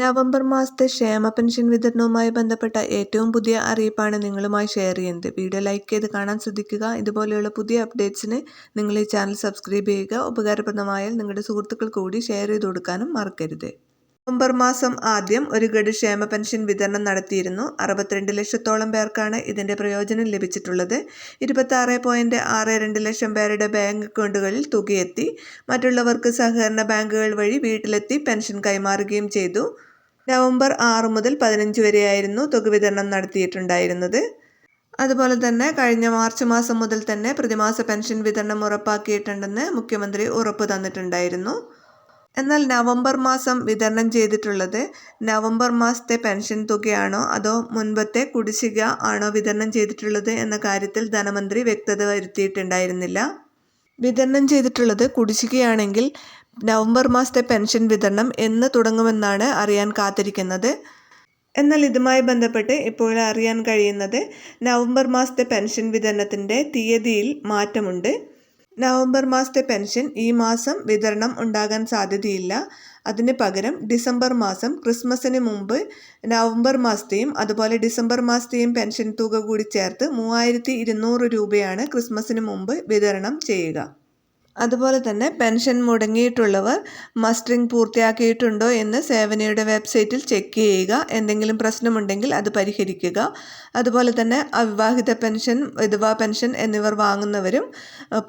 November മാസത്തെ ക്ഷേമ pension വിതരണവുമായി ബന്ധപ്പെട്ട ഏറ്റവും പുതിയ അറിയിപ്പാണ് നിങ്ങളുമായി ഷെയർ ചെയ്യുന്നത്. വീഡിയോ ലൈക്ക് ചെയ്ത് കാണാൻ ശ്രദ്ധിക്കുക. ഇതുപോലെയുള്ള പുതിയ അപ്ഡേറ്റ്സിന് നിങ്ങൾ ഈ ചാനൽ സബ്സ്ക്രൈബ് ചെയ്യുക. ഉപകാരപ്രദമായാൽ നിങ്ങളുടെ സുഹൃത്തുക്കൾ കൂടി ഷെയർ ചെയ്ത് കൊടുക്കാനും മറക്കരുത്. നവംബർ മാസം ആദ്യം ഒരു ഗഡു ക്ഷേമ പെൻഷൻ വിതരണം നടത്തിയിരുന്നു. അറുപത്തിരണ്ട് ലക്ഷത്തോളം പേർക്കാണ് ഇതിന്റെ പ്രയോജനം ലഭിച്ചിട്ടുള്ളത്. ഇരുപത്തി പോയിന്റ് ആറ് രണ്ട് ലക്ഷം പേരുടെ ബാങ്ക് അക്കൗണ്ടുകളിൽ തുകയെത്തി. മറ്റുള്ളവർക്ക് സഹകരണ ബാങ്കുകൾ വഴി വീട്ടിലെത്തി പെൻഷൻ കൈമാറുകയും ചെയ്തു. നവംബർ ആറ് മുതൽ പതിനഞ്ച് വരെയായിരുന്നു തുക വിതരണം നടത്തിയിട്ടുണ്ടായിരുന്നത്. അതുപോലെ തന്നെ കഴിഞ്ഞ മാർച്ച് മാസം മുതൽ തന്നെ പ്രതിമാസ പെൻഷൻ വിതരണം ഉറപ്പാക്കിയിട്ടുണ്ടെന്ന് മുഖ്യമന്ത്രി ഉറപ്പ് തന്നിട്ടുണ്ടായിരുന്നു. എന്നാൽ നവംബർ മാസം വിതരണം ചെയ്തിട്ടുള്ളത് നവംബർ മാസത്തെ പെൻഷൻ തുകയാണോ അതോ മുൻപത്തെ കുടിശ്ശിക ആണോ വിതരണം ചെയ്തിട്ടുള്ളത് എന്ന കാര്യത്തിൽ ധനമന്ത്രി വ്യക്തത വരുത്തിയിട്ടുണ്ടായിരുന്നില്ല. വിതരണം ചെയ്തിട്ടുള്ളത് കുടിശ്ശികയാണെങ്കിൽ നവംബർ മാസത്തെ പെൻഷൻ വിതരണം എന്ന് തുടങ്ങുമെന്നാണ് അറിയാൻ കാത്തിരിക്കുന്നത്. എന്നാൽ ഇതുമായി ബന്ധപ്പെട്ട് ഇപ്പോൾ അറിയാൻ കഴിയുന്നത് നവംബർ മാസത്തെ പെൻഷൻ വിതരണത്തിന്റെ തീയതിയിൽ മാറ്റമുണ്ട്. നവംബർ മാസത്തെ പെൻഷൻ ഈ മാസം വിതരണം ഉണ്ടാകാൻ സാധ്യതയില്ല. അതിന് പകരം ഡിസംബർ മാസം ക്രിസ്മസിന് മുമ്പ് നവംബർ മാസത്തെയും അതുപോലെ ഡിസംബർ മാസത്തെയും പെൻഷൻ തുക കൂടി ചേർത്ത് മൂവായിരത്തി രൂപയാണ് ക്രിസ്മസിന് മുമ്പ് വിതരണം ചെയ്യുക. അതുപോലെ തന്നെ പെൻഷൻ മുടങ്ങിയിട്ടുള്ളവർ മസ്റ്ററിംഗ് പൂർത്തിയാക്കിയിട്ടുണ്ടോ എന്ന് സേവനയുടെ വെബ്സൈറ്റിൽ ചെക്ക് ചെയ്യുക. എന്തെങ്കിലും പ്രശ്നമുണ്ടെങ്കിൽ അത് പരിഹരിക്കുക. അതുപോലെ തന്നെ അവിവാഹിത പെൻഷൻ വിധവാ പെൻഷൻ എന്നിവർ വാങ്ങുന്നവരും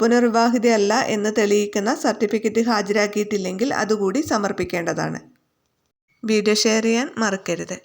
പുനർവിവാഹിതയല്ല എന്ന് തെളിയിക്കുന്ന സർട്ടിഫിക്കറ്റ് ഹാജരാക്കിയിട്ടില്ലെങ്കിൽ അതുകൂടി സമർപ്പിക്കേണ്ടതാണ്. വീഡിയോ ഷെയർ ചെയ്യാൻ മറക്കരുത്.